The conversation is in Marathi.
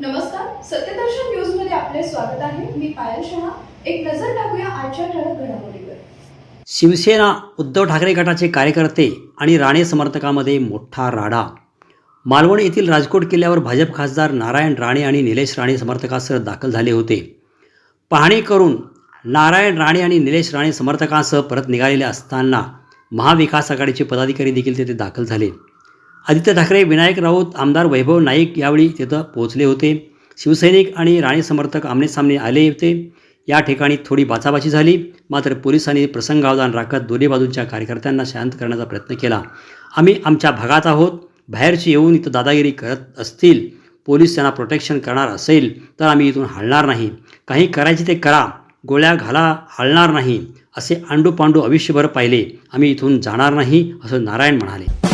नमस्कार सत्यदर्शन न्यूजमध्ये आपले स्वागत आहे. मी पायल शहा. एक नजर टाकूया आजच्या ठळक घडामोडीवर. शिवसेना उद्धव ठाकरे गटाचे कार्यकर्ते आणि राणे समर्थकामध्ये मोठा राडा. मालवण येथील राजकोट किल्ल्यावर भाजप खासदार नारायण राणे आणि निलेश राणे समर्थकासह दाखल झाले होते. पाहणी करून नारायण राणे आणि निलेश राणे समर्थकांसह परत निघालेले असताना महाविकास आघाडीचे पदाधिकारी देखील तेथे दाखल झाले. आदित्य ठाकरे विनायक राऊत आमदार वैभव नाईक यावेळी तिथं पोहोचले होते. शिवसैनिक आणि राणे समर्थक आमनेसामने आले होते. या ठिकाणी थोडी बाचाबाची झाली. मात्र पोलिसांनी प्रसंगावधान राखत दोन्ही बाजूंच्या कार्यकर्त्यांना शांत करण्याचा प्रयत्न केला. आम्ही आमच्या भागात आहोत. बाहेरची येऊन इथं दादागिरी करत असतील. पोलीस त्यांना प्रोटेक्शन करणार असेल तर आम्ही इथून हलणार नाही. काही करायचे ते करा. गोळ्या घाला हलणार नाही. असे आंडू पांडू आयुष्यभर पाहिले. आम्ही इथून जाणार नाही असं नारायण म्हणाले.